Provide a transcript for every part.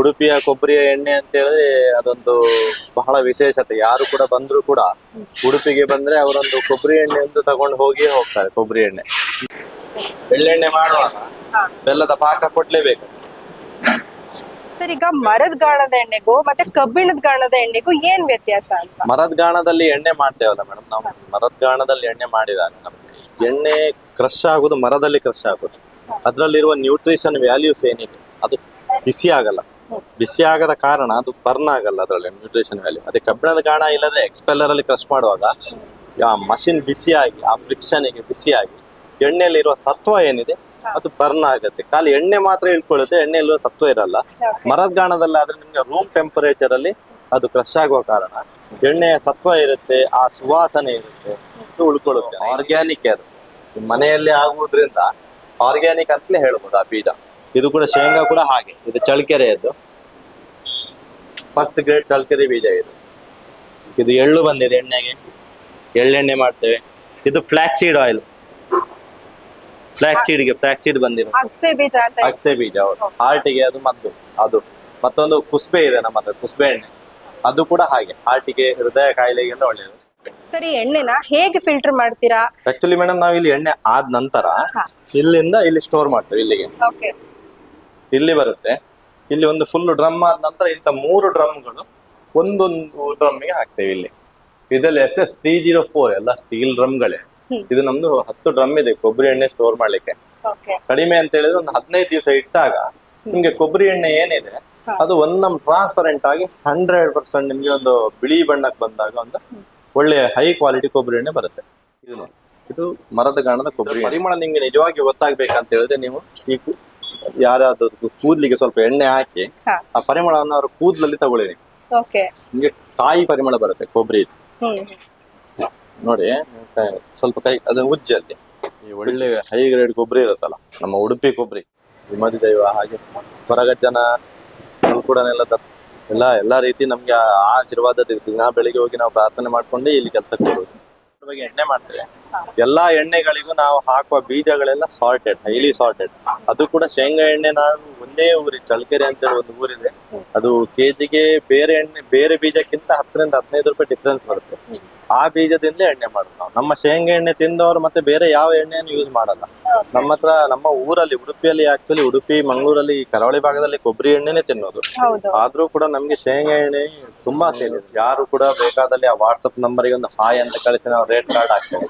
ಉಡುಪಿಯ ಕೊಬ್ಬರಿಯ ಎಣ್ಣೆ ಅಂತ ಹೇಳಿದ್ರೆ ಅದೊಂದು ಬಹಳ ವಿಶೇಷತೆ. ಯಾರು ಕೂಡ ಬಂದ್ರು ಕೂಡ ಉಡುಪಿಗೆ ಬಂದ್ರೆ ಅವರೊಂದು ಕೊಬ್ಬರಿ ಎಣ್ಣೆ ಒಂದು ತಗೊಂಡು ಹೋಗಿ ಹೋಗ್ತಾರೆ ಕೊಬ್ಬರಿ ಎಣ್ಣೆ. ಬೆಳ್ಳೆಣ್ಣೆ ಮಾಡುವಾಗ. ಬೆಲ್ಲದ ಪಾಕ ಕೊಡ್ಲೇಬೇಕು. ಸರ್ ಈಗ ಮರದ ಗಾಣದ ಎಣ್ಣೆಗೂ ಮತ್ತೆ ಕಬ್ಬಿಣದ ಗಾಣದ ಎಣ್ಣೆಗೂ ಏನ್ ವ್ಯತ್ಯಾಸ ಅಂತ? ಮರದ ಗಾಣದಲ್ಲಿ ಎಣ್ಣೆ ಮಾಡ್ತೇವಲ್ಲ ಮೇಡಮ್ ನಾವು ಮರದ ಗಾಣದಲ್ಲಿ ಎಣ್ಣೆ ಮಾಡಿದಾಗ ನಮ್ಗೆ ಎಣ್ಣೆ ಕ್ರಶ್ ಆಗುದು ಮರದಲ್ಲಿ ಕ್ರಶ್ ಆಗುದು. ಅದರಲ್ಲಿರುವ ನ್ಯೂಟ್ರಿಷನ್ ವ್ಯಾಲ್ಯೂಸ್ ಏನಿದೆ? ಅದು ಬಿಸಿ ಆಗಲ್ಲ. ಬಿಸಿ ಆಗದ ಕಾರಣ ಅದು ಬರ್ನ್ ಆಗಲ್ಲ ಅದರಲ್ಲಿ ನ್ಯೂಟ್ರಿಷನ್ ವ್ಯಾಲ್ಯೂ ಅದೇ ಕಬ್ಬಿಣದ ಗಾಣ ಇಲ್ಲದ್ರೆ ಎಕ್ಸ್ಪೆಲ್ಲರ್ ಅಲ್ಲಿ ಕ್ರಶ್ ಮಾಡುವಾಗ ಆ ಮಷಿನ್ ಬಿಸಿಯಾಗಿ ಆ ಫ್ರಿಕ್ಷನ್ಗೆ ಬಿಸಿಯಾಗಿ ಎಣ್ಣೆಯಲ್ಲಿರುವ ಸತ್ವ ಏನಿದೆ ಅದು ಬರ್ನ್ ಆಗುತ್ತೆ. ಖಾಲಿ ಎಣ್ಣೆ ಮಾತ್ರ ಇಳ್ಕೊಳ್ಳುತ್ತೆ ಎಣ್ಣೆಯಲ್ಲಿ ಸತ್ವ ಇರಲ್ಲ. ಮರದ ಗಾಣದಲ್ಲಿ ಆದ್ರೆ ನಿಮ್ಗೆ ರೂಮ್ ಟೆಂಪರೇಚರ್ ಅಲ್ಲಿ ಅದು ಕ್ರಶ್ ಆಗುವ ಕಾರಣ ಎಣ್ಣೆಯ ಸತ್ವ ಇರುತ್ತೆ ಆ ಸುವಾಸನೆ ಇರುತ್ತೆ ಇದು ಉಳ್ಕೊಳ್ಳುತ್ತೆ. ಆರ್ಗ್ಯಾನಿಕ್ ಅದು. ಮನೆಯಲ್ಲಿ ಆಗುವುದ್ರಿಂದ ಆರ್ಗ್ಯಾನಿಕ್ ಅಂತಲೇ ಹೇಳ್ಬೋದು ಆ ಬೀಜ. ಇದು ಕೂಡ ಶೇಂಗಾ ಕೂಡ ಹಾಗೆ. ಇದು ಚಳ್ಕೆರೆಯದ್ದು ಫಸ್ಟ್ ಗ್ರೇಡ್ ಚಳ್ಕೆರೆ ಬೀಜ ಇದು. ಇದು ಎಳ್ಳು ಬಂದಿದೆ ಎಣ್ಣೆಗೆ. ಎಳ್ಳೆಣ್ಣೆ ಮಾಡ್ತೇವೆ. ಇದು ಫ್ಲಾಕ್ ಸೀಡ್ ಆಯಿಲ್ ಫ್ಲಾಕ್ ಸೀಡ್ಗೆ ಫ್ಲಾಕ್ ಸೀಡ್ ಬಂದಿರೋ ಅಗಸೆ ಬೀಜ ಹಾರ್ಟಿಗೆ ಅದು ಮದ್ದು ಅದು. ಮತ್ತೊಂದು ಕುಸ್ಬೆ ಇದೆ ನಮ್ಮ ಹತ್ರ ಕುಸ್ಬೆ ಎಣ್ಣೆ. ಅದು ಕೂಡ ಹಾಗೆ ಹಾರ್ಟಿಗೆ ಹೃದಯ ಕಾಯಿಲೆಗೆಲ್ಲ ಒಳ್ಳೆಯದು ಸರಿ ಎಣ್ಣೆನ ಹೇಗೆ ಫಿಲ್ಟರ್ ಮಾಡ್ತೀರಾ? ಆಕ್ಚುಲಿ ಮೇಡಮ್ ನಾವು ಇಲ್ಲಿ ಎಣ್ಣೆ ಆದ ನಂತರ ಇಲ್ಲಿಂದ ಇಲ್ಲಿ ಸ್ಟೋರ್ ಮಾಡ್ತೇವೆ ಇಲ್ಲಿಗೆ. ಇಲ್ಲಿ ಬರುತ್ತೆ. ಇಲ್ಲಿ ಒಂದು ಫುಲ್ ಡ್ರಮ್ ಆದ ನಂತರ ಇಂಥ ಮೂರು ಡ್ರಮ್ಗಳು ಒಂದೊಂದು ಡ್ರಮ್ಗೆ ಹಾಕ್ತೇವೆ ಇಲ್ಲಿ. ಇದರಲ್ಲಿ S S three zero four ಎಲ್ಲ ಸ್ಟೀಲ್ ಡ್ರಮ್ಗಳೇ. ಇದು ನಮ್ದು ಹತ್ತು ಡ್ರಮ್ ಇದೆ ಕೊಬ್ಬರಿ ಎಣ್ಣೆ ಸ್ಟೋರ್ ಮಾಡ್ಲಿಕ್ಕೆ. ಓಕೆ ಕಡಿಮೆ ಅಂತ ಹೇಳಿದ್ರೆ ಒಂದು ಹದಿನೈದು ದಿವಸ ಇಟ್ಟಾಗ ನಿಮ್ಗೆ ಕೊಬ್ಬರಿ ಎಣ್ಣೆ ಏನಿದೆ ಅದು ಒಂದು ನಮ್ ಟ್ರಾನ್ಸ್ಪರೆಂಟ್ ಆಗಿ ಹಂಡ್ರೆಡ್ ಪರ್ಸೆಂಟ್ ನಿಮ್ಗೆ ಒಂದು ಬಿಳಿ ಬಣ್ಣಕ್ಕೆ ಬಂದಾಗ ಒಂದು ಒಳ್ಳೆ ಹೈ ಕ್ವಾಲಿಟಿ ಕೊಬ್ಬರಿ ಎಣ್ಣೆ ಬರುತ್ತೆ. ಇದು ನೋಡಿ. ಇದು ಮರದ ಗಾಣದ ಕೊಬ್ಬರಿ ಪರಿಮಳ ನಿಮ್ಗೆ ನಿಜವಾಗಿ ಗೊತ್ತಾಗ್ಬೇಕಂತ ಹೇಳಿದ್ರೆ ನೀವು ಈ ಯಾರಾದ್ರೂ ಕೂದ್ಲಿಗೆ ಸ್ವಲ್ಪ ಎಣ್ಣೆ ಹಾಕಿ ಹಾ. ಆ ಪರಿಮಳವನ್ನು ಅವರು ಕೂದಲಲ್ಲಿ ತಗೊಳ್ಳಿ. ನೀವು ಓಕೆ ನಿಮ್ಗೆ ಕಾಯಿ ಪರಿಮಳ ಬರುತ್ತೆ ಕೊಬ್ಬರಿ ಇದು. ನೋಡಿ ಕೈ- ಸ್ವಲ್ಪ ಕೈ ಅದನ್ನ ಉಜ್ಜಲ್ಲಿ ಈ ಒಳ್ಳೆ ಹೈ ಗ್ರೇಡ್ ಕೊಬ್ಬರಿ ಇರುತ್ತಲ್ಲ ನಮ್ಮ ಉಡುಪಿ ಕೊಬ್ಬರಿ. ವಿಮದಿ ದೈವ ಹಾಗೆ ಹೊರಗಜ್ಜನ ಕೂಡನೆಲ್ಲ ಎಲ್ಲ ತರ ಎಲ್ಲ ಎಲ್ಲಾ ರೀತಿ ನಮ್ಗೆ ಆ ಆಶೀರ್ವಾದ ದಿನ ಬೆಳಿಗ್ಗೆ ಹೋಗಿ ನಾವು ಪ್ರಾರ್ಥನೆ ಮಾಡ್ಕೊಂಡು ಇಲ್ಲಿ ಕೆಲಸಕ್ಕೆ ಹೋಗೋದು ಅದ್ರ ಬಗ್ಗೆ ಎಣ್ಣೆ ಮಾಡ್ತೇವೆ. ಎಲ್ಲಾ ಎಣ್ಣೆಗಳಿಗೂ ನಾವು ಹಾಕುವ ಬೀಜಗಳೆಲ್ಲ ಸಾರ್ಟೆಡ್ ಹೈಲಿ ಸಾರ್ಟೆಡ್ ಅದು ಕೂಡ ಶೇಂಗಾ ಎಣ್ಣೆ ನಾವು ಒಂದೇ ಊರಿ ಚಳ್ಕೆರೆ ಅಂತ ಒಂದು ಊರಿದೆ. ಅದು ಕೆಜಿಗೆ ಬೇರೆ ಎಣ್ಣೆ ಬೇರೆ ಬೀಜಕ್ಕಿಂತ ಹತ್ತರಿಂದ ಹದಿನೈದು ರೂಪಾಯಿ ಡಿಫ್ರೆನ್ಸ್ ಬರುತ್ತೆ. ಆ ಬೀಜದಿಂದ ಎಣ್ಣೆ ಮಾಡೋದು ನಾವು. ನಮ್ಮ ಶೇಂಗಾ ಎಣ್ಣೆ ತಿಂದವರು ಮತ್ತೆ ಬೇರೆ ಯಾವ ಎಣ್ಣೆಯನ್ನು ಯೂಸ್ ಮಾಡಲ್ಲ. ನಮ್ಮ ಹತ್ರ ನಮ್ಮ ಊರಲ್ಲಿ ಉಡುಪಿಯಲ್ಲಿ ಆಕ್ಚುಲಿ ಉಡುಪಿ ಮಂಗಳೂರಲ್ಲಿ ಕರಾವಳಿ ಭಾಗದಲ್ಲಿ ಕೊಬ್ಬರಿ ಎಣ್ಣೆನೆ ತಿನ್ನೋದು. ಆದ್ರೂ ಕೂಡ ನಮ್ಗೆ ಶೇಂಗಾ ಎಣ್ಣೆ ತುಂಬಾ ಸೇಲ್ ಇದೆ. ಯಾರು ಕೂಡ ಬೇಕಾದಲ್ಲಿ ಆ ವಾಟ್ಸಪ್ ನಂಬರ್ಗೆ ಒಂದು ಹಾಯ್ ಅಂತ ಕಳಿಸಿ ನಾವು ರೇಟ್ ಕಾರ್ಡ್ ಹಾಕ್ತೇವೆ.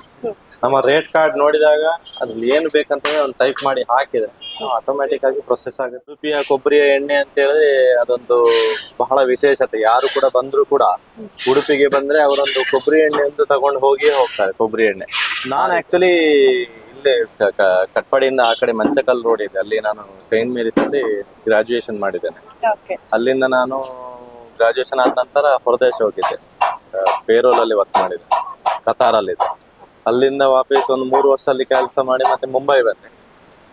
ನಮ್ಮ ರೇಟ್ ಕಾರ್ಡ್ ನೋಡಿದಾಗ ಅದ್ರಲ್ಲಿ ಏನು ಬೇಕಂತ ಒಂದು ಟೈಪ್ ಮಾಡಿ ಹಾಕಿದ್ರೆ ಆಟೋಮ್ಯಾಟಿಕ್ ಆಗಿ ಪ್ರೊಸೆಸ್ ಆಗುತ್ತೆ. ಉಡುಪಿಯ ಕೊಬ್ಬರಿಯ ಎಣ್ಣೆ ಅಂತ ಹೇಳಿದ್ರೆ ಅದೊಂದು ಬಹಳ ವಿಶೇಷತೆ. ಯಾರು ಕೂಡ ಬಂದ್ರು ಕೂಡ ಉಡುಪಿಗೆ ಬಂದ್ರೆ ಅವರೊಂದು ಕೊಬ್ಬರಿ ಎಣ್ಣೆ ಅಂತ ತಗೊಂಡು ಹೋಗಿ ಹೋಗ್ತಾರೆ ಕೊಬ್ಬರಿ ಎಣ್ಣೆ. ನಾನು ಆಕ್ಚುಲಿ ಇಲ್ಲೇ ಕಟ್ಪಾಡಿಯಿಂದ ಆ ಕಡೆ ಮಂಚಕಲ್ ರೋಡ್ ಇದೆ. ಅಲ್ಲಿ ನಾನು ಸೈಂಟ್ ಮೇರಿಸ್ ಅಲ್ಲಿ ಗ್ರಾಜುಯೇಷನ್ ಮಾಡಿದ್ದೇನೆ. ಅಲ್ಲಿಂದ ನಾನು ಗ್ರಾಜುಯೇಷನ್ ಆದ ನಂತರ ಹೊರದೇಶ ಹೋಗಿದ್ದೆ. ಪೇರೋಲ್ ಅಲ್ಲಿ ವರ್ಕ್ ಮಾಡಿದೆ ಕತಾರಲ್ಲಿದ್ದೆ ಅಲ್ಲಿಂದ ವಾಪಸ್ ಒಂದು ಮೂರು ವರ್ಷ ಅಲ್ಲಿ ಕೆಲಸ ಮಾಡಿ ಮತ್ತೆ ಮುಂಬೈ ಬಂದೆ.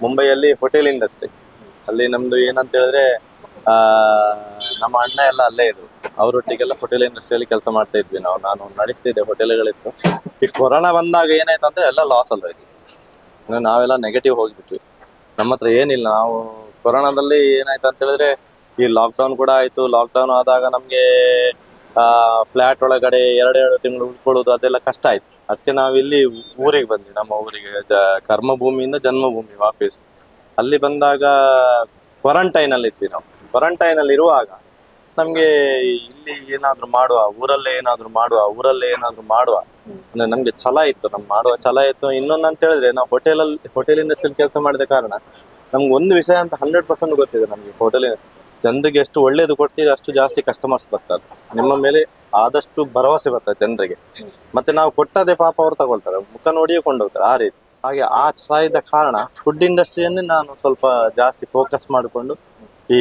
ಮುಂಬೈಯಲ್ಲಿ ಹೋಟೆಲ್ ಇಂಡಸ್ಟ್ರಿ. ಅಲ್ಲಿ ನಮ್ದು ಏನಂತ ಹೇಳಿದ್ರೆ, ಆ, ನಮ್ಮ ಅಣ್ಣ ಎಲ್ಲ ಅಲ್ಲೇ ಇದ್ರು. ಅವರೊಟ್ಟಿಗೆಲ್ಲ ಹೋಟೆಲ್ ಇಂಡಸ್ಟ್ರಿಯಲ್ಲಿ ಕೆಲಸ ಮಾಡ್ತಾ ಇದ್ವಿ ನಾವು. ನಾನು ನಡೆಸ್ತಿದ್ದೆ ಹೋಟೆಲ್ಗಳಿತ್ತು. ಈ ಕೊರೋನಾ ಬಂದಾಗ ಏನಾಯ್ತು ಅಂದ್ರೆ ಎಲ್ಲ ಲಾಸ್ ಅಲ್ಲೋಯ್ತು ನಾವೆಲ್ಲ ನೆಗೆಟಿವ್ ಹೋಗ್ಬಿಟ್ವಿ. ನಮ್ಮ ಹತ್ರ ಏನಿಲ್ಲ. ನಾವು ಕೊರೋನಾದಲ್ಲಿ ಏನಾಯ್ತು ಅಂತ ಹೇಳಿದ್ರೆ, ಈ ಲಾಕ್ಡೌನ್ ಕೂಡ ಆಯ್ತು. ಲಾಕ್ಡೌನ್ ಆದಾಗ ನಮ್ಗೆ ಫ್ಲಾಟ್ ಒಳಗಡೆ ಎರಡೆರಡು ತಿಂಗಳು ಉಳ್ಕೊಳ್ಳೋದು ಅದೆಲ್ಲ ಕಷ್ಟ ಆಯ್ತು. ಅದಕ್ಕೆ ನಾವು ಇಲ್ಲಿ ಊರಿಗೆ ಬಂದ್ವಿ. ನಮ್ಮ ಊರಿಗೆ ಜ- ಕರ್ಮಭೂಮಿಯಿಂದ ಜನ್ಮಭೂಮಿ ವಾಪಸ್. ಅಲ್ಲಿ ಬಂದಾಗ ಕ್ವಾರಂಟೈನ್ ಅಲ್ಲಿ ಇದ್ವಿ ನಾವು. ಕ್ವಾರಂಟೈನ್ ಅಲ್ಲಿ ಇರುವಾಗ ನಮ್ಗೆ ಇಲ್ಲಿ ಏನಾದ್ರು ಮಾಡುವ, ಊರಲ್ಲೇ ಏನಾದ್ರು ಮಾಡುವ, ಊರಲ್ಲೇ ಏನಾದ್ರು ಮಾಡುವ ಅಂದ್ರೆ ನಮ್ಗೆ ಛಲ ಇತ್ತು. ನಮ್ ಮಾಡುವ ಛಲ ಇತ್ತು. ಇನ್ನೊಂದು ಅಂತ ಹೇಳಿದ್ರೆ ನಾವು ಹೋಟೆಲ್ ಅಲ್ಲಿ ಹೋಟೆಲ್ ಇಂಡಸ್ಟ್ರಿಯಲ್ಲಿ ಕೆಲಸ ಮಾಡಿದ ಕಾರಣ ನಮ್ಗೆ ಒಂದು ವಿಷಯ ಅಂತ ಹಂಡ್ರೆಡ್ ಪರ್ಸೆಂಟ್ ಗೊತ್ತಿದೆ ನಮ್ಗೆ ಹೋಟೆಲ್ ಜನರಿಗೆ ಎಷ್ಟು ಒಳ್ಳೇದು ಕೊಡ್ತೀರಿ, ಅಷ್ಟು ಜಾಸ್ತಿ ಕಸ್ಟಮರ್ಸ್ ಬರ್ತಾರೆ. ನಿಮ್ಮ ಮೇಲೆ ಆದಷ್ಟು ಭರವಸೆ ಬರ್ತದೆ ಜನರಿಗೆ. ಮತ್ತೆ ನಾವು ಕೊಟ್ಟದೇ ಪಾಪ ಅವ್ರು ತಗೊಳ್ತಾರೆ. ಮುಖ ನೋಡಿಯೇ ಕೊಂಡೋಗ್ತಾರೆ ಆ ರೀತಿ. ಹಾಗೆ ಆ ಛಲ ಕಾರಣ ಫುಡ್ ಇಂಡಸ್ಟ್ರಿಯನ್ನೇ ನಾನು ಸ್ವಲ್ಪ ಜಾಸ್ತಿ ಫೋಕಸ್ ಮಾಡಿಕೊಂಡು ಈ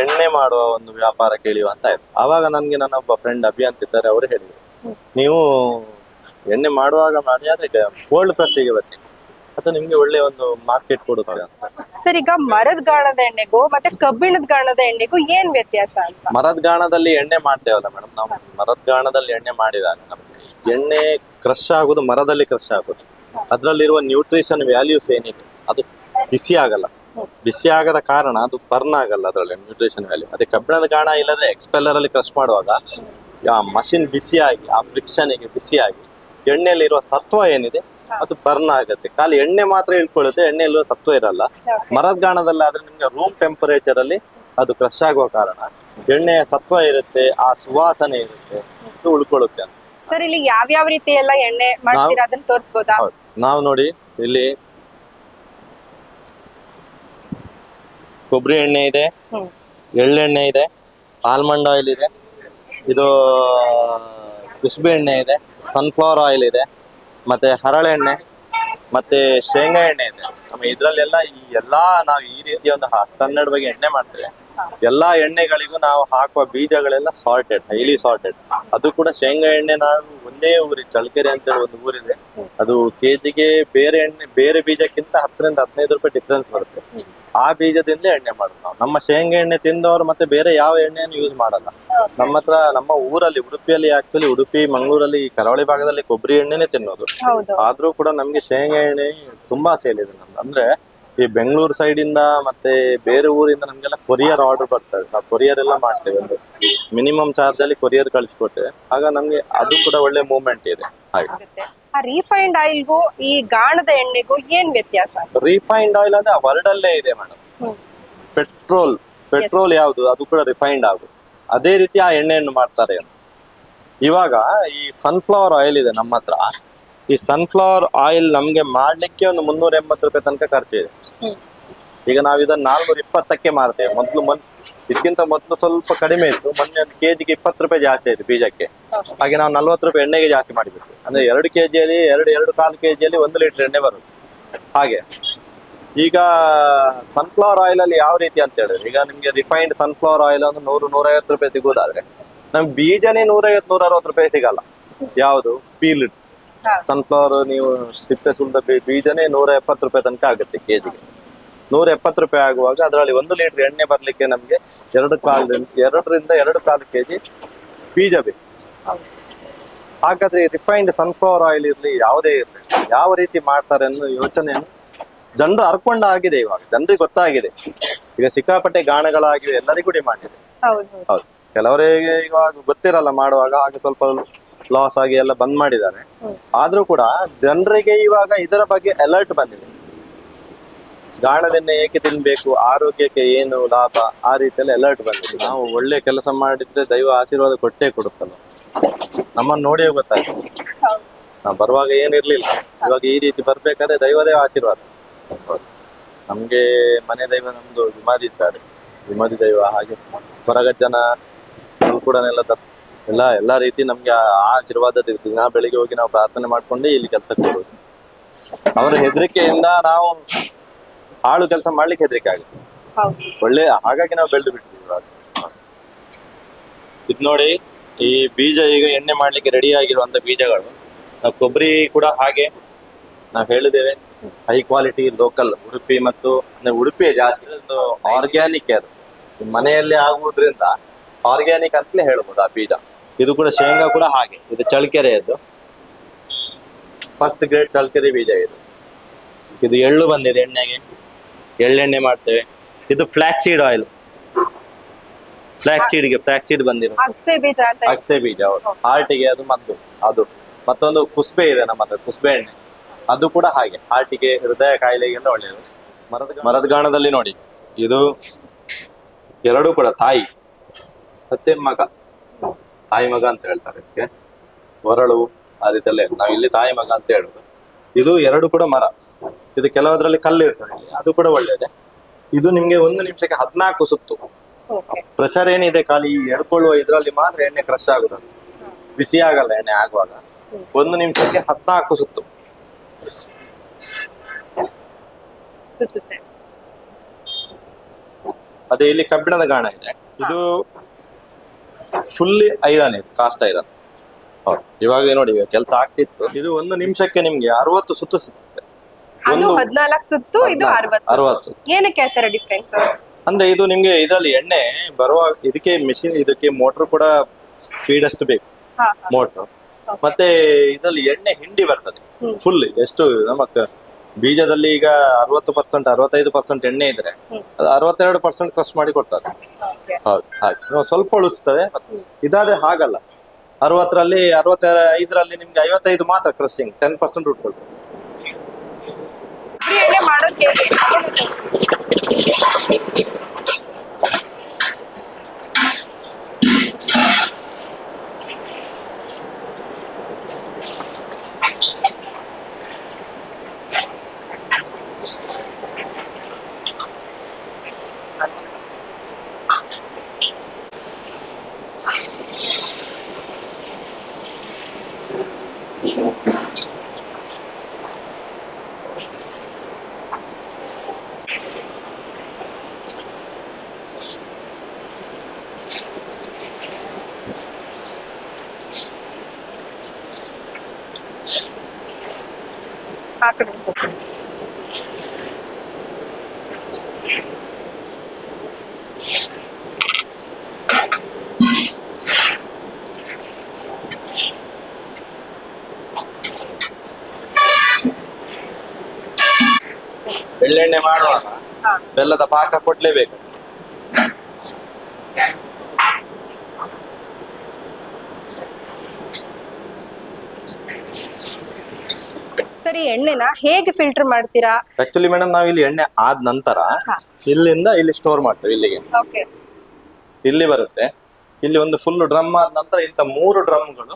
ಎಣ್ಣೆ ಮಾಡುವ ಒಂದು ವ್ಯಾಪಾರ ಕೇಳಿವ ಅಂತ ಆಯ್ತು. ಆವಾಗ ನನಗೆ ನನ್ನ ಒಬ್ಬ ಫ್ರೆಂಡ್ ಅಭಿ ಅಂತ ಇದ್ದಾರೆ, ಅವರು ಹೇಳಿದರು. ನೀವು ಎಣ್ಣೆ ಮಾಡುವಾಗ ಮಾಡಿ, ಆದ್ರೆ ಕೋಲ್ಡ್ ಪ್ರೆಸ್ಸಿಗೆ ಬನ್ನಿ. ಅದು ನಿಮ್ಗೆ ಒಳ್ಳೆ ಒಂದು ಮಾರ್ಕೆಟ್ ಕೊಡುತ್ತೆ ಅಂತ. ಸರ್ ಈಗ ಮರದ ಗಾಣದ ಎಣ್ಣೆಗೂ ಮತ್ತೆ ಕಬ್ಬಿಣದ ಗಾಣದ ಎಣ್ಣೆಗೂ ಏನ್ ವ್ಯತ್ಯಾಸ ಅಂತ? ಮರದ ಗಾಣದಲ್ಲಿ ಎಣ್ಣೆ ಮಾಡ್ತೇವಲ್ಲ ಮೇಡಮ್ ನಾವು ಮರದ ಗಾಣದಲ್ಲಿ ಎಣ್ಣೆ ಮಾಡಿದಾಗ ನಮ್ಗೆ ಎಣ್ಣೆ ಕ್ರಶ್ ಆಗುದು ಮರದಲ್ಲಿ ಕ್ರಶ್ ಆಗುದು. ಅದ್ರಲ್ಲಿರುವ ನ್ಯೂಟ್ರಿಷನ್ ವ್ಯಾಲ್ಯೂಸ್ ಏನಿದೆ? ಅದು ಬಿಸಿ ಆಗಲ್ಲ. ಬಿಸಿ ಆಗದ ಕಾರಣ ಅದು ಬರ್ನ್ ಆಗಲ್ಲ ಅದರಲ್ಲಿ ನ್ಯೂಟ್ರಿಷನ್ ವ್ಯಾಲ್ಯೂ ಅದೇ ಕಬ್ಬಿಣದ ಗಾಣ ಇಲ್ಲದ್ರೆ ಎಕ್ಸ್ಪೆಲ್ಲರ್ ಅಲ್ಲಿ ಕ್ರಶ್ ಮಾಡುವಾಗ ಆ ಮಷಿನ್ ಬಿಸಿಯಾಗಿ ಆ ಫ್ರಿಕ್ಷನ್ಗೆ ಬಿಸಿಯಾಗಿ ಎಣ್ಣೆಯಲ್ಲಿರುವ ಸತ್ವ ಏನಿದೆ? ಅದು ಬರ್ನ್ ಆಗುತ್ತೆ. ಖಾಲಿ ಎಣ್ಣೆ ಮಾತ್ರ ಇಳ್ಕೊಳ್ಳುತ್ತೆ ಎಣ್ಣೆ ಇಲ್ಲ ಸತ್ವ ಇರಲ್ಲ. ಮರದ ಗಾಣದಲ್ಲಾದ್ರೆ ನಿಮ್ಗೆ ರೂಮ್ ಟೆಂಪರೇಚರ್ ಅಲ್ಲಿ ಅದು ಕ್ರಶ್ ಆಗುವ ಕಾರಣ. ಎಣ್ಣೆಯ ಸತ್ವ ಇರುತ್ತೆ ಆ ಸುವಾಸನೆ ಇರುತ್ತೆ ಇದು ಉಳ್ಕೊಳ್ಳುತ್ತೆ ಅಂತ. ಸರ್ ಇಲ್ಲಿ ಯಾವ್ಯಾವ ರೀತಿ ಎಲ್ಲ ಎಣ್ಣೆ ಮಾಡ್ತೀರಾ? ಅದನ್ನ ತೋರಿಸ್ಬೋದಾ? ಹೌದು. ನಾವು ನೋಡಿ ಇಲ್ಲಿ ಕೊಬ್ಬರಿ ಎಣ್ಣೆ ಇದೆ ಎಳ್ಳೆಣ್ಣೆ ಇದೆ ಆಲ್ಮಂಡ್ ಆಯಿಲ್ ಇದೆ ಇದು ಕುಸುಬೆ ಎಣ್ಣೆ ಇದೆ ಸನ್ಫ್ಲವರ್ ಆಯಿಲ್ ಇದೆ. ಮತ್ತೆ ಹರಳೆಣ್ಣೆ ಮತ್ತೆ ಶೇಂಗಾ ಎಣ್ಣೆ ಇದೆ. ನಮ್ಮ ಇದ್ರಲ್ಲೆಲ್ಲ ಈ ಎಲ್ಲಾ ನಾವು ಈ ರೀತಿಯ ಒಂದು ಹತ್ತು ಹನ್ನೆರಡು ಬಗೆ ಎಣ್ಣೆ ಮಾಡ್ತೇವೆ. ಎಲ್ಲಾ ಎಣ್ಣೆಗಳಿಗೂ ನಾವು ಹಾಕುವ ಬೀಜಗಳೆಲ್ಲ ಸಾಲ್ಟೆಡ್ ಹೈಲಿ ಸಾಲ್ಟೆಡ್ ಅದು ಕೂಡ ಶೇಂಗಾ ಎಣ್ಣೆ ನಾವು ಒಂದೇ ಊರಿ ಅಂತ ಹೇಳಿ ಒಂದು ಊರಿದೆ. ಅದು ಕೆಜಿಗೆ ಬೇರೆ ಎಣ್ಣೆ, ಬೇರೆ ಬೀಜಕ್ಕಿಂತ ಹತ್ತರಿಂದ ಹದಿನೈದು ರೂಪಾಯಿ ಡಿಫ್ರೆನ್ಸ್ ಬರುತ್ತೆ. ಆ ಬೀಜದಿಂದ ಎಣ್ಣೆ ಮಾಡೋದು ನಾವು. ನಮ್ಮ ಶೇಂಗಾ ಎಣ್ಣೆ ತಿಂದವರು ಮತ್ತೆ ಬೇರೆ ಯಾವ ಎಣ್ಣೆಯನ್ನು ಯೂಸ್ ಮಾಡಲ್ಲ. ನಮ್ಮ ಹತ್ರ ನಮ್ಮ ಊರಲ್ಲಿ ಉಡುಪಿಯಲ್ಲಿ ಆಕ್ಚುಲಿ ಉಡುಪಿ ಮಂಗಳೂರಲ್ಲಿ ಈ ಕರಾವಳಿ ಭಾಗದಲ್ಲಿ ಕೊಬ್ಬರಿ ಎಣ್ಣೆನೆ ತಿನ್ನೋದು. ಆದ್ರೂ ಕೂಡ ನಮ್ಗೆ ಶೇಂಗಾ ಎಣ್ಣೆ ತುಂಬಾ ಸೇಲ್ ಇದೆ ನಮ್ದು. ಅಂದ್ರೆ ಈ ಬೆಂಗಳೂರು ಸೈಡ್ ಇಂದ ಮತ್ತೆ ಬೇರೆ ಊರಿಂದ ನಮ್ಗೆಲ್ಲ ಕೊರಿಯರ್ ಆರ್ಡರ್ ಬರ್ತದೆ ನಾವು ಕೊರಿಯರ್ ಎಲ್ಲ ಮಾಡ್ತೇವೆ. ಒಂದು ಮಿನಿಮಮ್ ಚಾರ್ಜ್ ಅಲ್ಲಿ ಕೊರಿಯರ್ ಕಳಿಸ್ಕೊಟ್ಟೆ. ಆಗ ನಮ್ಗೆ ಅದು ಕೂಡ ಒಳ್ಳೆ ಮೂವ್ಮೆಂಟ್ ಇದೆ. ಹಾಗೆ. ರಿಫೈನ್ಡ್ ಆಯಿಲ್ಗೂ ಈ ಗಾಣದ ಎಣ್ಣೆಗೂ ಏನ್ ವ್ಯತ್ಯಾಸ? ರಿಫೈನ್ಡ್ ಆಯಿಲ್ ಅಂದ್ರೆ ಆ ವರ್ಡ್ ಅಲ್ಲೇ ಇದೆ ಮೇಡಮ್ ಪೆಟ್ರೋಲ್ ಪೆಟ್ರೋಲ್ ಯಾವುದು ಅದು ಕೂಡ ರಿಫೈನ್ಡ್ ಆಗುದು ಅದೇ ರೀತಿ ಆ ಎಣ್ಣೆಯನ್ನು ಮಾಡ್ತಾರೆ ಅಂತ. ಇವಾಗ ಈ ಸನ್ಫ್ಲವರ್ ಆಯಿಲ್ ಇದೆ ನಮ್ಮ ಹತ್ರ. ಈ ಸನ್ಫ್ಲವರ್ ಆಯಿಲ್ ನಮ್ಗೆ ಮಾಡ್ಲಿಕ್ಕೆ ಒಂದು ಮುನ್ನೂರ ಎಂಬತ್ತು ರೂಪಾಯಿ ತನಕ ಖರ್ಚಿದೆ. ಹ್ಮ್. ಈಗ ನಾವು ಇದನ್ನ ನಾಲ್ನೂರ ಇಪ್ಪತ್ತಕ್ಕೆ ಮಾರ್ತೇವೆ. ಮೊದಲು ಮೊನ್ ಇದಕ್ಕಿಂತ ಮೊದಲು ಸ್ವಲ್ಪ ಕಡಿಮೆ ಇತ್ತು. ಮೊನ್ನೆ ಒಂದು ಕೆಜಿಗೆ ಇಪ್ಪತ್ತು ರೂಪಾಯಿ ಜಾಸ್ತಿ ಆಯ್ತು ಬೀಜಕ್ಕೆ. ಹಾಗೆ ನಾವು ನಲ್ವತ್ತು ರೂಪಾಯಿ ಎಣ್ಣೆಗೆ ಜಾಸ್ತಿ ಮಾಡಿಬಿಟ್ಟು ಅಂದ್ರೆ ಎರಡು ಕೆಜಿಯಲ್ಲಿ ಎರಡು ಎರಡು ಕಾಲು ಕೆಜಿಯಲ್ಲಿ ಒಂದು ಲೀಟರ್ ಎಣ್ಣೆ ಬರುತ್ತೆ. ಹಾಗೆ. ಈಗ ಸನ್ಫ್ಲವರ್ ಆಯಿಲ್ ಅಲ್ಲಿ ಯಾವ ರೀತಿ ಅಂತ ಹೇಳಿದ್ರೆ ಈಗ ನಿಮ್ಗೆ ರಿಫೈನ್ಡ್ ಸನ್ಫ್ಲವರ್ ಆಯಿಲ್ ಒಂದು ನೂರು ನೂರೈವತ್ತು ರೂಪಾಯಿ ಸಿಗೋದಾದ್ರೆ ನಮ್ಗೆ ಬೀಜನೇ ನೂರೈವತ್ತು ನೂರ ಅರವತ್ತು ರೂಪಾಯಿ ಸಿಗಲ್ಲ. ಯಾವುದು? ಪೀಲ್ ಹಾ. ಸನ್ಫ್ಲವರ್ ನೀವು ಸಿಪ್ಪೆ ಸುಲಿದ ಬೀಜನೇ ನೂರ ಎಪ್ಪತ್ತು ರೂಪಾಯಿ ತನಕ ಆಗುತ್ತೆ ಕೆಜಿಗೆ. ನೂರ ಎಪ್ಪತ್ತು ರೂಪಾಯಿ ಆಗುವಾಗ ಅದರಲ್ಲಿ ಒಂದು ಲೀಟರ್ ಎಣ್ಣೆ ಬರ್ಲಿಕ್ಕೆ ನಮಗೆ ಎರಡು ಕಾಲು ಎರಡರಿಂದ ಎರಡು ಕಾಲು ಕೆಜಿ ಬೀಜ ಬೇಕು. ಹಾಗಾದ್ರೆ ರಿಫೈನ್ಡ್ ಸನ್ಫ್ಲವರ್ ಆಯಿಲ್ ಇರಲಿ ಯಾವುದೇ ಇರಲಿ ಯಾವ ರೀತಿ ಮಾಡ್ತಾರೆ ಅನ್ನೋ ಯೋಚನೆಯನ್ನು ಜನರು ಅರ್ಕೊಂಡ ಆಗಿದೆ ಇವಾಗ. ಜನರಿಗೆ ಗೊತ್ತಾಗಿದೆ. ಈಗ ಸಿಕ್ಕಾಪಟ್ಟೆ ಗಾಣಗಳಾಗಿವೆ ಎಲ್ಲರಿಗೂ ಡಿಮಾಂಡ್ ಇದೆ. ಹೌದು ಕೆಲವರಿಗೆ ಇವಾಗ ಗೊತ್ತಿರಲ್ಲ ಮಾಡುವಾಗ ಹಾಗೆ ಸ್ವಲ್ಪ ಲಾಸ್ ಆಗಿ ಎಲ್ಲ ಬಂದ್ ಮಾಡಿದ್ದಾರೆ. ಆದ್ರೂ ಕೂಡ ಜನರಿಗೆ ಇವಾಗ ಇದರ ಬಗ್ಗೆ ಅಲರ್ಟ್ ಬಂದಿದೆ. ಗಾಣದೆಣ್ಣೆ ಏಕೆ ತಿನ್ಬೇಕು, ಆರೋಗ್ಯಕ್ಕೆ ಏನು ಲಾಭ, ಆ ರೀತಿಯಲ್ಲಿ ಅಲರ್ಟ್ ಬಂದಿದೆ. ನಾವು ಒಳ್ಳೆ ಕೆಲಸ ಮಾಡಿದ್ರೆ ದೈವ ಆಶೀರ್ವಾದ ಕೊಟ್ಟೇ ಕೊಡುತ್ತಲ್ಲ. ನಮ್ಮನ್ನು ನೋಡಿಯೇ ಗೊತ್ತಾಯ್ತು. ನಾವು ಬರುವಾಗ ಏನಿರ್ಲಿಲ್ಲ. ಇವಾಗ ಈ ರೀತಿ ಬರ್ಬೇಕಾದ್ರೆ ದೈವದೇ ಆಶೀರ್ವಾದ. ನಮ್ಗೆ ಮನೆ ದೈವ ನಮ್ದು ವಿಮಾದಿ ಇದ್ದಾರೆ. ವಿಮಾದಿ ದೈವ ಹಾಗೆ ಹೊರಗಜ್ಜನ ಜನ ಕೂಡ ಎಲ್ಲ ಎಲ್ಲ, ಎಲ್ಲಾ ರೀತಿ ನಮ್ಗೆ ಆಶೀರ್ವಾದ ದಿನ ಬೆಳಿಗ್ಗೆ ಹೋಗಿ ನಾವು ಪ್ರಾರ್ಥನೆ ಮಾಡ್ಕೊಂಡು ಇಲ್ಲಿ ಕೆಲಸಕ್ಕೆ ಹೋಗೋದು ಅವರ ಹೆದರಿಕೆಯಿಂದ ನಾವು ಆಳು ಕೆಲಸ ಮಾಡ್ಲಿಕ್ಕೆ ಹೆದರಿಕೆ ಆಗುತ್ತೆ ಒಳ್ಳೆ ಹಾಗಾಗಿ ನಾವು ಬೆಳೆದು ಬಿಟ್ವಿ ಇದ್ ಇದು ನೋಡಿ ಈ ಬೀಜ ಈಗ ಎಣ್ಣೆ ಮಾಡ್ಲಿಕ್ಕೆ ರೆಡಿ ಆಗಿರುವಂತ ಬೀಜಗಳು. ನಾವು ಕೊಬ್ಬರಿ ಕೂಡ ಹಾಗೆ ನಾವು ಹೇಳಿದ್ದೇವೆ. ಹೈ ಕ್ವಾಲಿಟಿ ಲೋಕಲ್ ಉಡುಪಿ ಮತ್ತು ಅಂದ್ರೆ ಉಡುಪಿಯೇ ಜಾಸ್ತಿ ಒಂದು ಆರ್ಗ್ಯಾನಿಕ್ ಅದು. ಮನೆಯಲ್ಲೇ ಆಗುವುದ್ರಿಂದ ಆರ್ಗ್ಯಾನಿಕ್ ಅಂತಲೇ ಹೇಳ್ಬೋದು ಆ ಬೀಜ. ಇದು ಕೂಡ ಶೇಂಗಾ ಕೂಡ ಹಾಗೆ. ಇದು ಚಳ್ಕೆರೆಯದ್ದು. ಫಸ್ಟ್ ಗ್ರೇಡ್ ಚಳ್ಕೆರೆ ಬೀಜ ಇದು. ಇದು ಎಳ್ಳು ಬಂದಿದೆ ಎಣ್ಣೆಗೆ. ಎಳ್ಳೆಣ್ಣೆ ಮಾಡ್ತೇವೆ. ಇದು ಫ್ಲಾಕ್ ಸೀಡ್ ಆಯಿಲ್ ಫ್ಲಾಕ್ ಸೀಡ್ಗೆ ಫ್ಲಾಕ್ ಸೀಡ್ ಬಂದಿರೋ. ಅಗಸೆ ಬೀಜ ಅಂತ ಅಗಸೆ ಬೀಜ ಹಾರ್ಟಿಗೆ ಅದು ಮದ್ದು ಅದು. ಮತ್ತೊಂದು ಕುಸ್ಬೆ ಇದೆ ನಮ್ಮ ಹತ್ರ ಕುಸ್ಬೆ ಎಣ್ಣೆ. ಅದು ಕೂಡ ಹಾಗೆ ಹಾರ್ಟಿಗೆ ಹೃದಯ ಕಾಯಿಲೆಗೆ ಒಳ್ಳೆಯದು. ಮರದ ಮರದಗಾಣದಲ್ಲಿ ನೋಡಿ ಇದು ಎರಡೂ ಕೂಡ ತಾಯಿ ಮತ್ತೆ ಮಗ. ತಾಯಿ ಮಗ ಅಂತ ಹೇಳ್ತಾರೆ ಇದಕ್ಕೆ. ಹೊರಳು ಆ ರೀತಿಯಲ್ಲೇ ನಾವು ಇಲ್ಲಿ ತಾಯಿ ಮಗ ಅಂತ ಹೇಳುದು. ಇದು ಎರಡು ಕೂಡ ಮರ. ಇದು ಕೆಲವದ್ರಲ್ಲಿ ಕಲ್ಲು ಇರ್ತದೆ ಇಲ್ಲಿ. ಅದು ಕೂಡ ಒಳ್ಳೇದೆ. ಇದು ನಿಮ್ಗೆ ಒಂದು ನಿಮಿಷಕ್ಕೆ ಹದಿನಾಲ್ಕು ಸುತ್ತು. ಪ್ರೆಷರ್ ಏನಿದೆ ಖಾಲಿ ಈ ಎಳ್ಕೊಳ್ಳುವ ಇದ್ರಲ್ಲಿ ಮಾತ್ರ ಎಣ್ಣೆ ಕ್ರಶ್ ಆಗುದು. ಬಿಸಿ ಆಗಲ್ಲ ಎಣ್ಣೆ ಆಗುವಾಗ. ಒಂದು ನಿಮಿಷಕ್ಕೆ ಹದಿನಾಲ್ಕು ಸುತ್ತು. ಅದೇ ಇಲ್ಲಿ ಕಬ್ಬಿಣದ ಗಾಣ ಇದೆ. ಇದು ಫುಲ್ಲಿ ಐರನ್ ಇದು ಕಾಸ್ಟ್ ಐರನ್ ಹೌದು. ಇವಾಗ ನೋಡಿ ಕೆಲಸ ಆಗ್ತಿತ್ತು. ಇದು ಒಂದು ನಿಮಿಷಕ್ಕೆ ನಿಮ್ಗೆ ಅರವತ್ತು ಸುತ್ತು ಸಿಗ್ತದೆ ಅದು ಒಂದು ಹದ್ನಾಲ್ಕು ಸುತ್ತು ಇದು ಅರವತ್ತು ಅರವತ್ತು. ಏನಕ್ಕೆ ಡಿಫ್ರೆನ್ಸ್ ಅಂದ್ರೆ ಇದು ನಿಮ್ಗೆ ಇದರಲ್ಲಿ ಎಣ್ಣೆ ಬರುವ ಇದಕ್ಕೆ ಮಿಷಿನ್ ಇದಕ್ಕೆ ಮೋಟರ್ ಕೂಡ ಸ್ಪೀಡ್ ಅಷ್ಟು ಬೇಕು. ಮೋಟರ್ ಮತ್ತೆ ಇದರಲ್ಲಿ ಎಣ್ಣೆ ಹಿಂಡಿ ಬರ್ತದೆ. ಫುಲ್ ಎಷ್ಟು ನಮ್ಮ ಕ- ಬೀಜದಲ್ಲಿ ಈಗ ಅರವತ್ತು ಪರ್ಸೆಂಟ್ ಅರವತ್ತೈದು ಪರ್ಸೆಂಟ್ ಎಣ್ಣೆ ಇದ್ರೆ ಅದು ಅರವತ್ತೆರಡು ಪರ್ಸೆಂಟ್ ಕ್ರಶ್ ಮಾಡಿ ಕೊಡ್ತಾರೆ. ಹೌದು ಹಾಗೆ. ಸ್ವಲ್ಪ ಉಳಿಸ್ತದೆ ಇದಾದ್ರೆ ಹಾಗಲ್ಲ. ಅರವತ್ತರಲ್ಲಿ ಅರವತ್ತ ಐದರಲ್ಲಿ ನಿಮ್ಗೆ ಐವತ್ತೈದು ಮಾತ್ರ ಕ್ರಶಿಂಗ್ ಟೆನ್ ಪರ್ಸೆಂಟ್ ಉಟ್ಕೊಳ್ತೀವಿ ಕೊಬ್ಬರಿ ಎಣ್ಣೆ ಮಾಡೋದು ಅದನ್ನ ಬೆಳ್ಳೆಣ್ಣೆ ಮಾಡುವಾಗ ಬೆಲ್ಲದ ಪಾಕ ಕೊಡ್ಲೇಬೇಕು. ಎಣ್ಣೆನ ಹೇಗೆ ಫಿಲ್ಟರ್ ಮಾಡ್ತೀರಾ? ಆಕ್ಚುಲಿ ಮೇಡಮ್ ನಾವು ಇಲ್ಲಿ ಎಣ್ಣೆ ಆದ ನಂತರ ಇಲ್ಲಿಂದ ಇಲ್ಲಿ ಸ್ಟೋರ್ ಮಾಡ್ತೇವೆ ಇಲ್ಲಿಗೆ. ಓಕೆ ಇಲ್ಲಿ ಬರುತ್ತೆ. ಇಲ್ಲಿ ಒಂದು ಫುಲ್ ಡ್ರಮ್ ಆದ ನಂತರ ಇಂಥ ಮೂರು ಡ್ರಮ್ಗಳು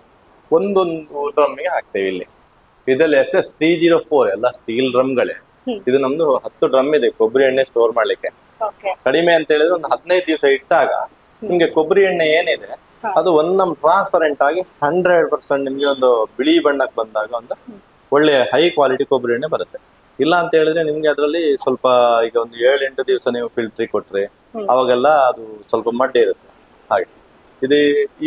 ಒಂದೊಂದು ಡ್ರಮ್ಗೆ ಹಾಕ್ತೇವೆ ಇಲ್ಲಿ. ಇದರಲ್ಲಿ S S three zero four ಎಲ್ಲ ಸ್ಟೀಲ್ ಡ್ರಮ್ಗಳೇ ಗಳೇ. ಇದು ನಮ್ದು ಹತ್ತು ಡ್ರಮ್ ಇದೆ ಕೊಬ್ಬರಿ ಎಣ್ಣೆ ಸ್ಟೋರ್ ಮಾಡ್ಲಿಕ್ಕೆ. ಕಡಿಮೆ ಅಂತ ಹೇಳಿದ್ರೆ ಒಂದು ಹದಿನೈದು ದಿವಸ ಇಟ್ಟಾಗ ನಿಮ್ಗೆ ಕೊಬ್ಬರಿ ಎಣ್ಣೆ ಏನಿದೆ ಅದು ಒಂದ್ ನಮ್ ಟ್ರಾನ್ಸ್ಪರೆಂಟ್ ಆಗಿ ಹಂಡ್ರೆಡ್ ಪರ್ಸೆಂಟ್ ನಿಮ್ಗೆ ಒಂದು ಬಿಳಿ ಬಣ್ಣಕ್ಕೆ ಬಂದಾಗ ಒಂದು ಒಳ್ಳೆ ಹೈ ಕ್ವಾಲಿಟಿ ಕೊಬ್ಬರಿ ಎಣ್ಣೆ ಬರುತ್ತೆ. ಇಲ್ಲ ಅಂತ ಹೇಳಿದ್ರೆ ನಿಮ್ಗೆ ಅದರಲ್ಲಿ ಸ್ವಲ್ಪ ಈಗ ಒಂದು ಏಳು ಎಂಟು ದಿವಸ ನೀವು ಫಿಲ್ಟ್ರಿ ಕೊಟ್ರೆ ಅವಾಗೆಲ್ಲ ಅದು ಸ್ವಲ್ಪ ಮಡ್ಡೆ ಇರುತ್ತೆ. ಹಾಗೆ. ಇದು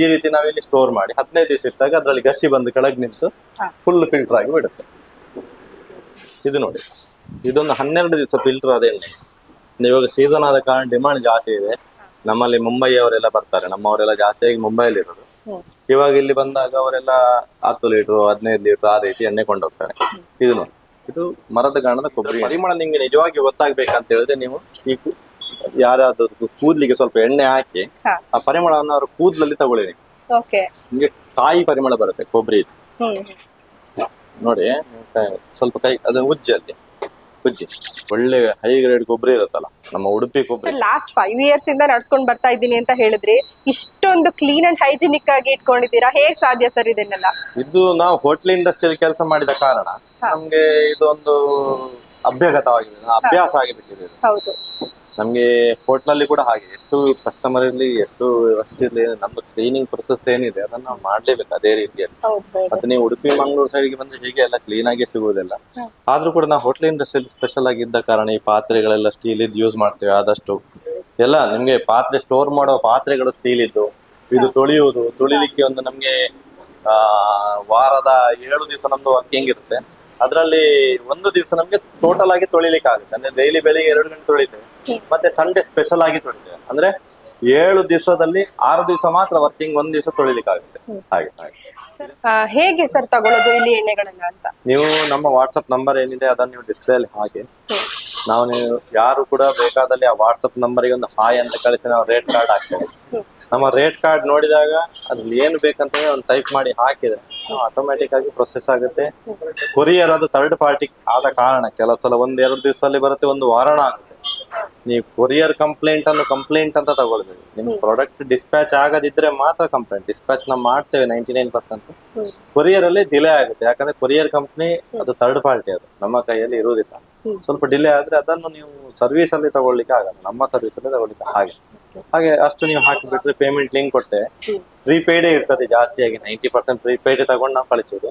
ಈ ರೀತಿ ನಾವಿಲ್ಲಿ ಸ್ಟೋರ್ ಮಾಡಿ ಹದಿನೈದು ದಿವಸ ಇಟ್ಟಾಗ ಅದರಲ್ಲಿ ಗಸಿ ಬಂದು ಕೆಳಗೆ ನಿಂತು ಫುಲ್ ಫಿಲ್ಟರ್ ಆಗಿ ಬಿಡುತ್ತೆ. ಇದು ನೋಡಿ. ಇದೊಂದು ಹನ್ನೆರಡು ದಿವಸ ಫಿಲ್ಟರ್ ಆದ ಎಣ್ಣೆ. ಇವಾಗ ಸೀಸನ್ ಆದ ಕಾರಣ ಡಿಮಾಂಡ್ ಜಾಸ್ತಿ ಇದೆ. ನಮ್ಮಲ್ಲಿ ಮುಂಬೈ ಅವರೆಲ್ಲ ಬರ್ತಾರೆ. ನಮ್ಮವರೆಲ್ಲ ಜಾಸ್ತಿಯಾಗಿ ಮುಂಬೈಲಿ ಇರೋದು ಇವಾಗ ಇಲ್ಲಿ ಬಂದಾಗ ಅವರೆಲ್ಲ ಹತ್ತು ಲೀಟರ್ ಹದಿನೈದು ಲೀಟರ್ ಆ ರೀತಿ ಎಣ್ಣೆ ಕೊಂಡೋಗ್ತಾರೆ. ಇದು ಇದು ಮರದ ಗಾಣದ ಕೊಬ್ಬರಿ ಪರಿಮಳ ನಿಮ್ಗೆ ನಿಜವಾಗಿ ಗೊತ್ತಾಗ್ಬೇಕಂತ ಹೇಳಿದ್ರೆ ನೀವು ಈ ಯಾರಾದ್ರೂ ಕೂದ್ಲಿಗೆ ಸ್ವಲ್ಪ ಎಣ್ಣೆ ಹಾಕಿ ಆ ಪರಿಮಳವನ್ನು ಅವ್ರ ಕೂದಲಲ್ಲಿ ತಗೊಳ್ಳಿ. ನೀವು ನಿಮ್ಗೆ ಕಾಯಿ ಪರಿಮಳ ಬರುತ್ತೆ ಕೊಬ್ಬರಿ ಇದು. ನೋಡಿ ಸ್ವಲ್ಪ ಕೈ ಅದನ್ನ ಉಜ್ಜಿ ಉಜ್ಜಿ ಒಳ್ಳೆ ಹೈ ಗ್ರೇಡ್ ಕೊಬ್ಬರಿ ಇರುತ್ತಲ್ಲ ನಮ್ಮ ಉಡುಪಿ ಕೊಬ್ಬರಿ. ಸರ್ ಲಾಸ್ಟ್ ಫೈವ್ ಇಯರ್ಸ್ ಇಂದ ನಡ್ಸ್ಕೊಂಡ್ ಬರ್ತಾ ಇದ್ದೀನಿ ಅಂತ ಹೇಳಿದ್ರಿ ಇಷ್ಟೊಂದು ಕ್ಲೀನ್ ಅಂಡ್ ಹೈಜಿನಿಕ್ ಆಗಿ ಇಟ್ಕೊಂಡಿದ್ದೀರಾ? ಹೇಗ್ ಸಾಧ್ಯ ಸರ್ ಇದನ್ನೆಲ್ಲ? ಇದು ನಾವು ಹೋಟ್ಲ್ ಇಂಡಸ್ಟ್ರಿಯಲ್ಲಿ ಕೆಲಸ ಮಾಡಿದ ಕಾರಣ ನಮ್ಗೆ ಇದೊಂದು ಅಭ್ಯಾಗತವಾಗಿದೆ ಅಭ್ಯಾಸ ಆಗಿಬಿಟ್ಟಿದೆ ಹೌದು. ನಮ್ಗೆ ಹೋಟ್ಲಲ್ಲಿ ಕೂಡ ಹಾಗೆ. ಎಷ್ಟು ಕಸ್ಟಮರ್ ಇರ್ಲಿ ಎಷ್ಟು ವ್ಯವಸ್ಥೆ ಇರ್ಲಿ ನಮ್ದು ಕ್ಲೀನಿಂಗ್ ಪ್ರೊಸೆಸ್ ಏನಿದೆ ಅದನ್ನ ನಾವು ಮಾಡ್ಲೇಬೇಕು ಅದೇ ರೀತಿಯಲ್ಲಿ. ಮತ್ತೆ ನೀವು ಉಡುಪಿ ಮಂಗಳೂರು ಸೈಡ್ಗೆ ಬಂದ್ರೆ ಹೀಗೆ ಎಲ್ಲ ಕ್ಲೀನ್ ಆಗಿ ಸಿಗುವುದಿಲ್ಲ. ಆದ್ರೂ ಕೂಡ ನಾವು ಹೋಟ್ಲ್ ಇಂಡಸ್ಟ್ರಿಯಲ್ಲಿ ಸ್ಪೆಷಲ್ ಆಗಿ ಇದ್ದ ಕಾರಣ ಈ ಪಾತ್ರೆಗಳೆಲ್ಲ ಸ್ಟೀಲ್ ಇದ್ದು ಯೂಸ್ ಮಾಡ್ತೇವೆ ಆದಷ್ಟು. ಎಲ್ಲ ನಿಮ್ಗೆ ಪಾತ್ರೆ ಸ್ಟೋರ್ ಮಾಡೋ ಪಾತ್ರೆಗಳು ಸ್ಟೀಲ್ ಇದ್ದು ಇದು ತೊಳೆಯುವುದು ತೊಳಿಲಿಕ್ಕೆ ಒಂದು ನಮ್ಗೆ ಆ ವಾರದ ಏಳು ದಿವಸ ನಮ್ದು ವರ್ಕಿಂಗ್ ಇರುತ್ತೆ. ಅದರಲ್ಲಿ ಒಂದು ದಿವಸ ನಮ್ಗೆ ಟೋಟಲ್ ಆಗಿ ತೊಳಿಲಿಕ್ಕೆ ಆಗುತ್ತೆ. ಅಂದ್ರೆ ಡೈಲಿ ಬೆಳಿಗ್ಗೆ ಎರಡು ಗಂಟೆ ತೊಳಿತೇವೆ ಮತ್ತೆ ಸಂಡೇ ಸ್ಪೆಷಲ್ ಆಗಿ ತೊಳಿತೇವೆ. ಅಂದ್ರೆ ಏಳು ದಿವಸದಲ್ಲಿ ಆರು ದಿವಸ ಮಾತ್ರ ವರ್ಕಿಂಗ್ ಒಂದ್ ದಿವಸ ತೊಳಿಲಿಕ್ಕೆ ಆಗುತ್ತೆ. ಹಾಗೆ ಹಾಗೆ. ಸರ್ ತಗೊಳ್ಳೋದು ಇಲ್ಲಿ ಎಣ್ಣೆಗಳನ್ನ ಅಂತ? ನೀವು ನಮ್ಮ ವಾಟ್ಸಪ್ ನಂಬರ್ ಏನಿದೆ ಅದನ್ನ ನೀವು ಡಿಸ್ಪ್ಲೇ ಅಲ್ಲಿ ಹಾಕಿ ನಾವು ನೀವು ಯಾರು ಕೂಡ ಬೇಕಾದಲ್ಲಿ ಆ ವಾಟ್ಸಪ್ ನಂಬರಿಗೆ ಒಂದು ಹಾಯ್ ಅಂತ ಕಳಿಸಿ ನಾವು ರೇಟ್ ಕಾರ್ಡ್ ಹಾಕ್ತೇವೆ. ನಮ್ಮ ರೇಟ್ ಕಾರ್ಡ್ ನೋಡಿದಾಗ ಅದ್ರಲ್ಲಿ ಏನು ಬೇಕಂತ ಒಂದು ಟೈಪ್ ಮಾಡಿ ಹಾಕಿದ್ರೆ ಆಟೋಮ್ಯಾಟಿಕ್ ಆಗಿ ಪ್ರೊಸೆಸ್ ಆಗುತ್ತೆ. ಕೊರಿಯರ್ ಅದು ಥರ್ಡ್ ಪಾರ್ಟಿ ಆದ ಕಾರಣ ಕೆಲವು ಸಲ ಒಂದು ಎರಡು ದಿವಸದಲ್ಲಿ ಬರುತ್ತೆ ಒಂದು ವಾರಣ ಆಗುತ್ತೆ. ನೀವು ಕೊರಿಯರ್ ಕಂಪ್ಲೇಂಟ್ ಅನ್ನು ಕಂಪ್ಲೇಂಟ್ ಅಂತ ತಗೊಳ್ಬೇಕು ನಿಮ್ ಪ್ರಾಡಕ್ಟ್ ಡಿಸ್ಪ್ಯಾಚ್ ಆಗದಿದ್ರೆ ಮಾತ್ರ ಕಂಪ್ಲೇಂಟ್ ಡಿಸ್ಪ್ಯಾಚ್ ನಾವು ಮಾಡ್ತೇವೆ ನೈಂಟಿ ನೈನ್ ಪರ್ಸೆಂಟ್ ಕೊರಿಯರ್ ಅಲ್ಲಿ ಡಿಲೇ ಆಗುತ್ತೆ. ಯಾಕಂದ್ರೆ ಕೊರಿಯರ್ ಕಂಪ್ನಿ ಅದು ಥರ್ಡ್ ಪಾರ್ಟಿ ಅದು. ನಮ್ಮ ಕೈಯಲ್ಲಿ ಇರುವುದಿಲ್ಲ. ಸ್ವಲ್ಪ ಡಿಲೇ ಆದ್ರೆ ಅದನ್ನು ನೀವು ಸರ್ವಿಸ್ ಅಲ್ಲಿ ತಗೊಳ್ಳಿಕ್ಕೆ ಆಗಲ್ಲ. ನಮ್ಮ ಸರ್ವಿಸ್ ಅಲ್ಲಿ ತಗೊಳ್ಳಿಕ್ಕೆ ಹಾಗೆ. ಹಾಗೆ ಅಷ್ಟು ನೀವು ಹಾಕಿಬಿಟ್ರೆ ಪೇಮೆಂಟ್ ಲಿಂಕ್ ಕೊಟ್ಟೆ. ಪ್ರೀಪೇಯ್ಡೇ ಇರ್ತದೆ ಜಾಸ್ತಿಯಾಗಿ ನೈಂಟಿ ಪರ್ಸೆಂಟ್ ಪ್ರೀಪೇಯ್ಡ್ ತಗೊಂಡು ನಾವು ಕಳಿಸೋದು